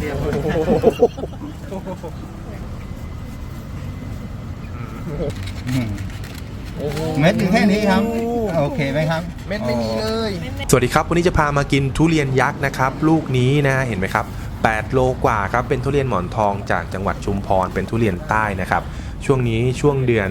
เดียวเม็ดอยู่แค่นี้ครับ โอเคไหมครับ เม็ดไม่มีเลย สวัสดีครับ วันนี้จะพามากินทุเรียนยักษ์นะครับ ลูกนี้นะเห็นไหมครับ 8 โลกว่าครับเป็นทุเรียนหมอนทองจากจังหวัดชุมพรเป็นทุเรียนใต้นะครับช่วงนี้ช่วงเดือน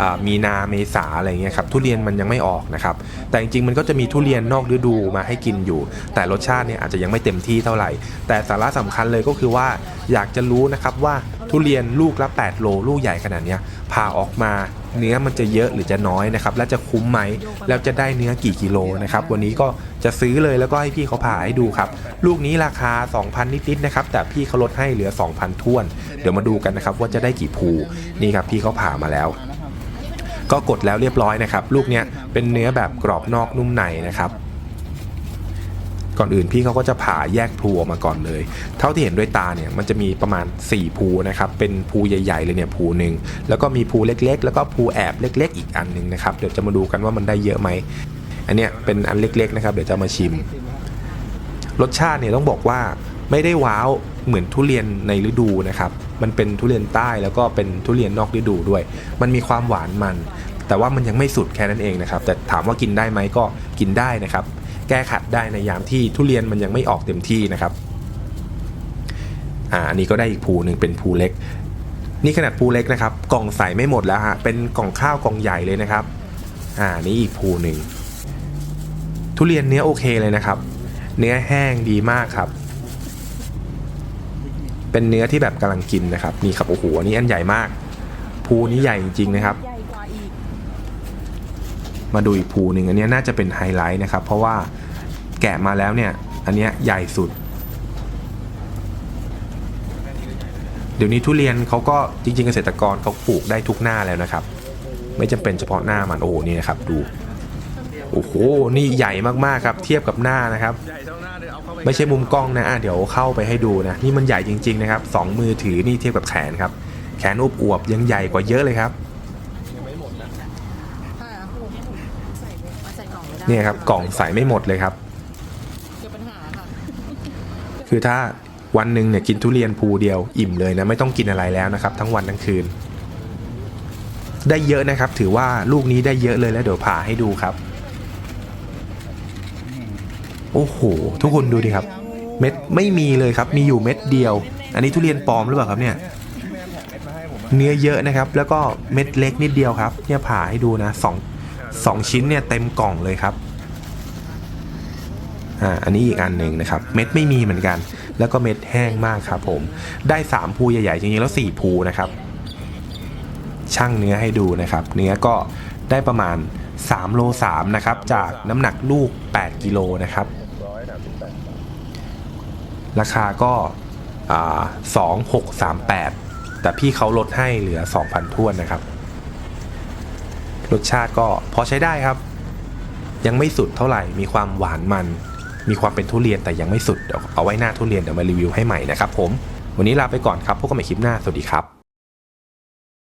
อมีนาเมษาอะไรเงี้ยครับทุเรียนมันยังไม่ออกนะครับแต่จริงๆมันก็จะมีทุเรียนนอกฤดูมาให้กินอยู่ แต่รสชาติเนี่ยอาจจะยังไม่เต็มที่เท่าไหร่ แต่สาระสำคัญเลยก็คือว่าอยากจะรู้นะครับว่าทุเรียนลูกละ 8 โลลูกใหญ่ขนาดนี้ผ่าออกมา เนื้อมันจะเยอะหรือจะน้อยนะครับและจะคุ้มไหมแล้วจะได้เนื้อกี่กิโลนะครับวันนี้ก็จะซื้อเลยแล้วก็ให้พี่เขาผ่าให้ดูครับ ลูกนี้ราคา 2,000 นิดๆนะครับแต่พี่เขาลดให้เหลือ 2,000ท้วน เดี๋ยวมาดูกันนะครับว่าจะได้กี่ภูนี่ครับพี่เขาผ่ามาแล้วก็กดแล้วเรียบร้อยนะครับ ลูกเนี้ยเป็นเนื้อแบบกรอบนอกนุ่มในนะครับ ก่อนอื่นพี่เขาก็จะผ่าแยกภูออกมาก่อนเลย เท่าที่เห็นด้วยตาเนี่ยมันจะมีประมาณ 4ภูนะครับเป็นภูใหญ่ๆเลยเนี่ยภูหนึ่งแล้วก็มีภูเล็กๆ แล้วก็ภูแอบเล็ก ๆ อีกอันหนึ่งนะครับเดี๋ยวจะมาดูกันว่ามันได้เยอะไหมอันเนี้ยเป็นอันเล็กๆนะครับเดี๋ยวจะมาชิม รสชาติเนี่ยต้องบอกว่าไม่ได้ว้าวเหมือนทุเรียนในฤดูนะครับ มันเป็นทุเรียนใต้แล้วก็เป็นทุเรียนนอกฤดูด้วย มันมีความหวานมัน แต่ว่ามันยังไม่สุดแค่นั้นเองนะครับ แต่ถามว่ากินได้ไหมก็กินได้นะครับ แก้ขัดได้ในยามที่ทุเรียนมันยังไม่ออกเต็มที่นะครับอ่าอันนี้ก็ได้อีกภูหนึ่งเป็นภูเล็ก นี่ขนาดภูเล็กนะครับ กล่องใส่ไม่หมดแล้วฮะเป็นกล่องข้าวกล่องใหญ่เลยนะครับอ่านี่อีกภูหนึ่งทุเรียนเนื้อโอเคเลยนะครับ เนื้อแห้งดีมากครับ เป็นเนื้อที่แบบกำลังกินนะครับนี่ครับโอ้โหอันนี้อันใหญ่มากภูนี้ใหญ่จริงๆนะครับ มาดูอีกภูหนึ่งอันนี้น่าจะเป็นไฮไลท์นะครับ เพราะว่าแกะมาแล้วเนี่ยอันนี้ใหญ่สุด เดี๋ยวนี้ทุเรียนเขาก็จริง ๆ เกษตรกรเขาปลูกได้ทุกหน้าแล้วนะครับ ไม่จำเป็นเฉพาะหน้ามันโอ้นี่นะครับดูโอ้โหนี่ใหญ่มากๆครับ เทียบกับหน้านะครับ ไม่ใช่มุมกล้องนะอะเดี๋ยวเข้าไปให้ดูนะนี่มันใหญ่จริง ๆ นะครับสองมือถือนี่เทียบกับแขนครับ แขนอวบอวบๆยังใหญ่กว่าเยอะเลยครับ ยังไม่หมดนะ ใช่ครับผมใส่มาใส่กล่องไม่ได้ เนี่ยครับกล่องใส่ไม่หมดเลยครับ เกิดปัญหาค่ะคือถ้าวันหนึ่งเนี่ยกินทุเรียนภูเดียวอิ่มเลยนะ ไม่ต้องกินอะไรแล้วนะครับ ทั้งวันทั้งคืน ได้เยอะนะครับ ถือว่าลูกนี้ได้เยอะเลยแล้วเดี๋ยวผ่าให้ดูครับ โอ้โห ทุกคนดูดิครับ เม็ดไม่มีเลยครับ มีอยู่เม็ดเดียว อันนี้ทุเรียนปลอมหรือเปล่าครับเนี่ยแม่แถมเม็ดมาให้ผมเนื้อเยอะนะครับ แล้วก็เม็ดเล็กนิดเดียวครับ เนี่ยผ่าให้ดูนะสอง สองชิ้นเนี่ยเต็มกล่องเลยครับอ่าอันนี้อีกอันหนึ่งนะครับ เม็ดไม่มีเหมือนกัน แล้วก็เม็ดแห้งมากครับผมได้สามภูใหญ่ๆจริงๆแล้วสี่ภูนะครับช่างเนื้อให้ดูนะครับ เนื้อก็ได้ประมาณ3โล3นะครับจากน้ำหนักลูก 8 กิโลนะครับ ราคาก็สองหกสามแปดแต่พี่เขาลดให้เหลือ 2,000ท้วนนะครับ รสชาติก็พอใช้ได้ครับ ยังไม่สุดเท่าไหร่มีความหวานมัน มีความเป็นทุเรียนแต่ยังไม่สุดเดี๋ยวเอาไว้หน้าทุเรียนเดี๋ยวมารีวิวให้ใหม่นะครับผมวันนี้ลาไปก่อนครับพบกันใหม่คลิปหน้าสวัสดีครับ